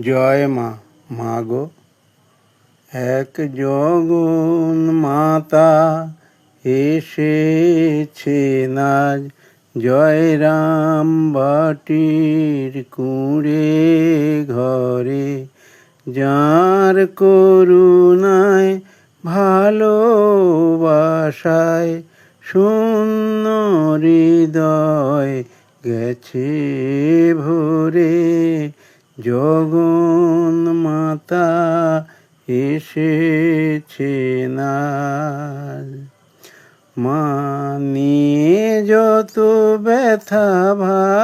জয় মা মা গো। এক জগন মাতা এসেছে নাজ, জয় রাম বাটির কুঁড়ে ঘরে। যার করুণায়, ভালোবাসায়, শূন্য হৃদয় গেছে ভরে। জগন মাতা এসেছে না। মা নিয়ে যত ব্যথা ভার,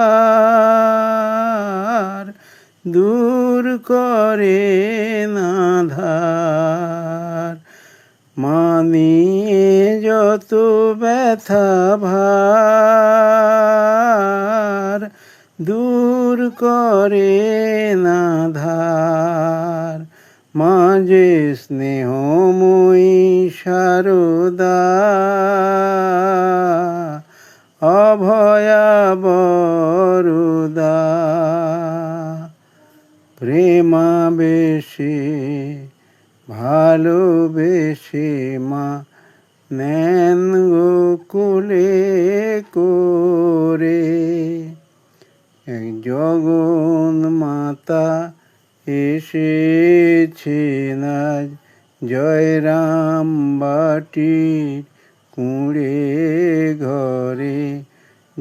দূর করে না ধার। মা নিয়ে যত ব্যথা ভার করে না ধার। মাঝে স্নেহময়ী সারদা। অভয়া বরুদা প্রেমা বেশে, ভালোবেসে মা নেন গোকুলে করে। এক জগন মাতা এসেছে নাজ জয় রাম বাটির কুঁড়ে ঘরে।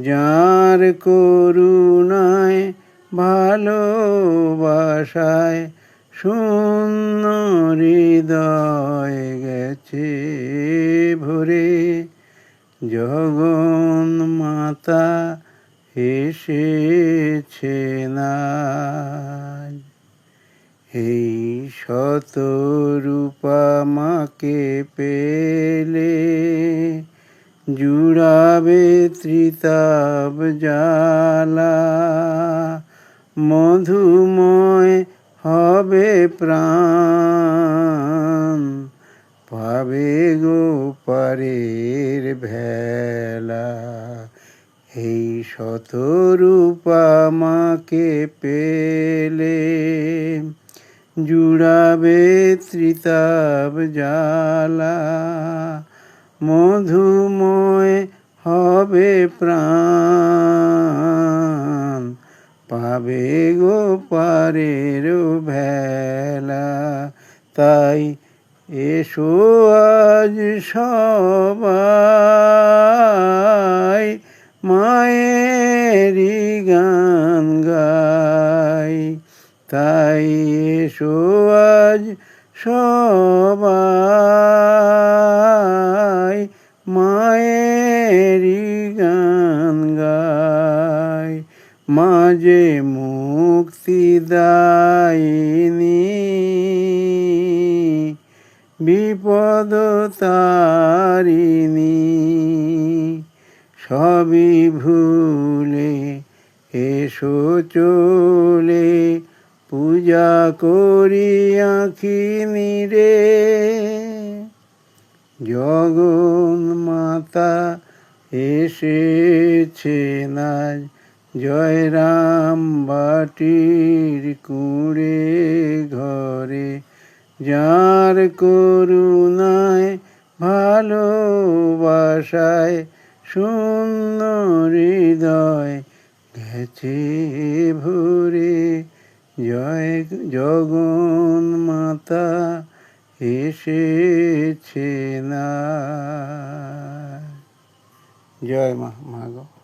যার করুণায়, ভালোবাসায়, শূন্য হৃদয় গেছে ভরে। জগন মাতা এসেছে না এই শত রূপা মাকে পেলে জুড়াবে ত্রিতাব জালা মধুময় হবে প্রাণ, পাবে গো পারের ভেলা। এই শতরূপা মাকে পেলে। জুড়াবে ত্রিতাব জালা মধুময় হবে প্রাণ। পাবে গো পারের ভেলা, তাই এসো আজ সবাই মায়েরই গান গাই। তাই এসো আজ সবাই মায়েরই গান গাই। মাঝে মুক্তি দায়িনী। বিপদ তারিণী। সবই ভুলে এসো চলে, পূজা করি আঁখি নিরে জগন মাতা এসেছে নাজ জয় রাম বাটির কুঁড়ে ঘরে। যার করুণায়, ভালোবাসায় শূন্য হৃদয় গেছে ভরে। জয় জগন মাতা এসেছে না। জয় মা মা গো।